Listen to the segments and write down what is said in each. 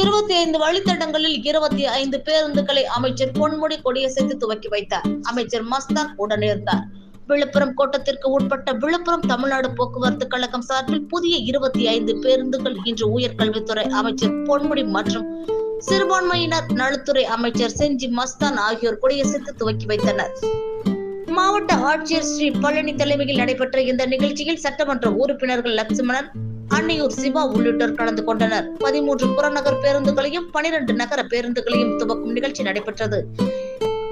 இருபத்தி ஐந்து வழித்தடங்களில் இருபத்தி ஐந்து பேருந்துகளை அமைச்சர் பொன்முடி கொடியசைத்து துவக்கி வைத்தார். அமைச்சர் மஸ்தான் உடனிருந்தார் விழுப்புரம் கோட்டத்திற்கு உட்பட்ட விழுப்புரம் தமிழ்நாடு போக்குவரத்து கழகம் சார்பில் புதிய இருபத்தி ஐந்து பேருந்துகள் இன்று உயர்கல்வித்துறை அமைச்சர் பொன்முடி மற்றும் சிறுபான்மையினர் நலத்துறை அமைச்சர் செஞ்சி மஸ்தான் ஆகியோர் கொடியசைத்து துவக்கி வைத்தனர். மாவட்ட ஆட்சியர் ஸ்ரீ பழனி தலைமையில் நடைபெற்ற இந்த நிகழ்ச்சியில் சட்டமன்ற உறுப்பினர்கள் லட்சுமணன் அன்னியூர் சிவா உள்ளிட்டோர் கலந்து கொண்டனர். பதிமூன்று புறநகர் பேருந்துகளையும் பனிரெண்டு நகர பேருந்துகளையும் துவக்கும் நிகழ்ச்சி நடைபெற்றது.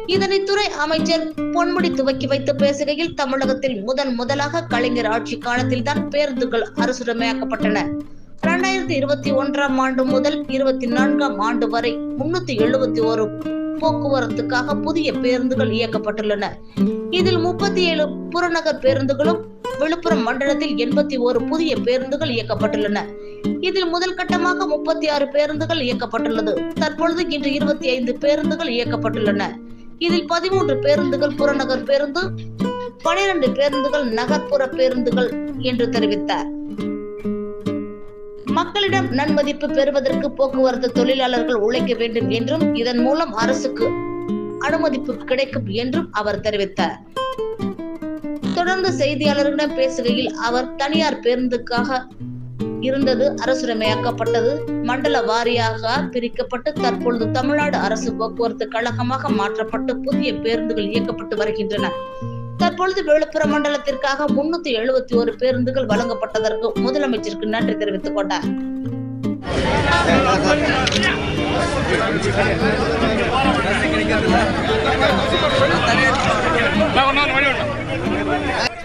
இதனை துறை அமைச்சர் பொன்முடி துவக்கி வைத்து பேசுகையில் தமிழகத்தில் முதன் முதலாக கலைஞர் ஆட்சி காலத்தில் தான் பேருந்துகள் அரசுடமையாக்கப்பட்டன. இரண்டாயிரத்தி இருபத்தி ஒன்றாம் ஆண்டு முதல் இருபத்தி நான்காம் ஆண்டு வரை முன்னூத்தி எழுபத்தி ஒரு போக்குவரத்துக்காக புதிய பேருந்துகள் இயக்கப்பட்டுள்ளன. இதில் முப்பத்தி ஏழு புறநகர் பேருந்துகளும் விழுப்புரம் மண்டலத்தில் எண்பத்தி ஒரு புதிய பேருந்துகள் இயக்கப்பட்டுள்ளன. இதில் முதல் கட்டமாக முப்பத்தி ஆறு பேருந்துகள் இயக்கப்பட்டுள்ளது. தற்பொழுது இன்று இருபத்தி ஐந்து பேருந்துகள் இயக்கப்பட்டுள்ளன. இதில் பதிமூன்று பேருந்துகள் புறநகர் பேருந்து பனிரெண்டு பேருந்துகள் நகர்ப்புற பேருந்துகள் என்று தெரிவித்தார். மக்களிடம் நன்மதிப்பு பெறுவதற்கு போக்குவரத்து தொழிலாளர்கள் உழைக்க வேண்டும் என்றும் இதன் மூலம் அரசுக்கு அனுமதிப்பு கிடைக்கும் என்றும் அவர் தெரிவித்தார். தொடர்ந்து செய்தியாளர்களிடம் பேசுகையில் அவர் தனியார் பேருந்துக்காக இருந்தது அரசுரிமையாக்கப்பட்டது மண்டல வாரியாக பிரிக்கப்பட்டு தற்பொழுது தமிழ்நாடு அரசு போக்குவரத்து கழகமாக மாற்றப்பட்டு புதிய பேருந்துகள் இயக்கப்பட்டு வருகின்றன. தற்பொழுது விழுப்புரம் மண்டலத்திற்காக முன்னூத்தி எழுபத்தி ஒரு பேருந்துகள் வழங்கப்பட்டதற்கு முதலமைச்சருக்கு நன்றி தெரிவித்துக் கொண்டார். இந்த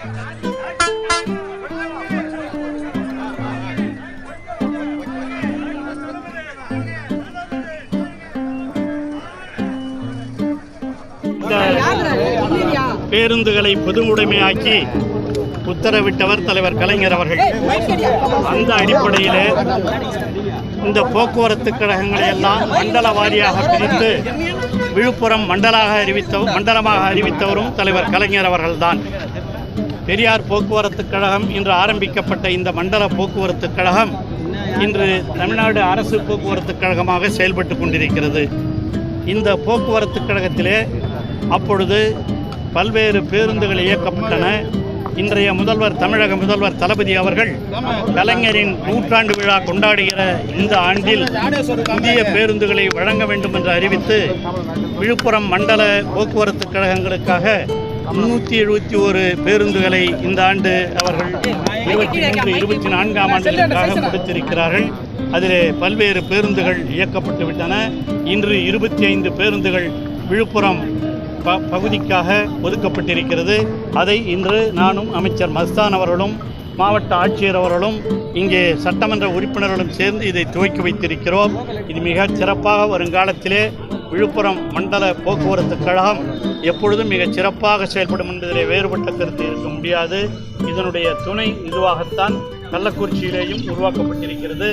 பேருந்துகளை பொதுவுடைமையாக்கி உத்தரவிட்டவர் தலைவர் கலைஞர் அவர்கள். அந்த அடிப்படையிலே இந்த போக்குவரத்து கழகங்களை எல்லாம் மண்டல வாரியாக பிரித்து விழுப்புரம் மண்டலாக அறிவித்த மண்டலமாக அறிவித்தவரும் தலைவர் கலைஞர் அவர்கள்தான். பெரியார் போக்குவரத்து கழகம் இன்று ஆரம்பிக்கப்பட்ட இந்த மண்டல போக்குவரத்து கழகம் இன்று தமிழ்நாடு அரசு போக்குவரத்து கழகமாக செயல்பட்டு கொண்டிருக்கிறது. இந்த போக்குவரத்து கழகத்திலே அப்பொழுது பல்வேறு பேருந்துகள் இயக்கப்பட்டன. இன்றைய முதல்வர் தமிழக முதல்வர் தளபதி அவர்கள் கலைஞரின் நூற்றாண்டு விழா கொண்டாடுகிற இந்த ஆண்டில் புதிய பேருந்துகளை வழங்க வேண்டும் என்று அறிவித்து விழுப்புரம் மண்டல போக்குவரத்து கழகங்களுக்காக முன்னூற்றி எழுபத்தி ஒரு பேருந்துகளை இந்த ஆண்டு அவர்கள் இருபத்தி மூன்று இருபத்தி நான்காம் ஆண்டுகளுக்காக கொடுத்திருக்கிறார்கள். அதிலே பல்வேறு பேருந்துகள் இயக்கப்பட்டு விட்டன. இன்று இருபத்தி ஐந்து பேருந்துகள் விழுப்புரம் ப பகுதிக்காக ஒதுக்கப்பட்டிருக்கிறது. அதை இன்று நானும் அமைச்சர் மஸ்தான் அவர்களும் மாவட்ட ஆட்சியர் அவர்களும் இங்கே சட்டமன்ற உறுப்பினர்களும் சேர்ந்து இதை துவக்கி வைத்திருக்கிறோம். இது மிக சிறப்பாக வருங்காலத்திலே விழுப்புரம் மண்டல போக்குவரத்து கழகம் எப்பொழுதும் மிகச் சிறப்பாக செயல்படும் என்பதிலே வேறுபட்ட கருத்து இருக்க முடியாது. இதனுடைய துணை இதுவாகத்தான் கள்ளக்குறிச்சியிலேயும் உருவாக்கப்பட்டிருக்கிறது.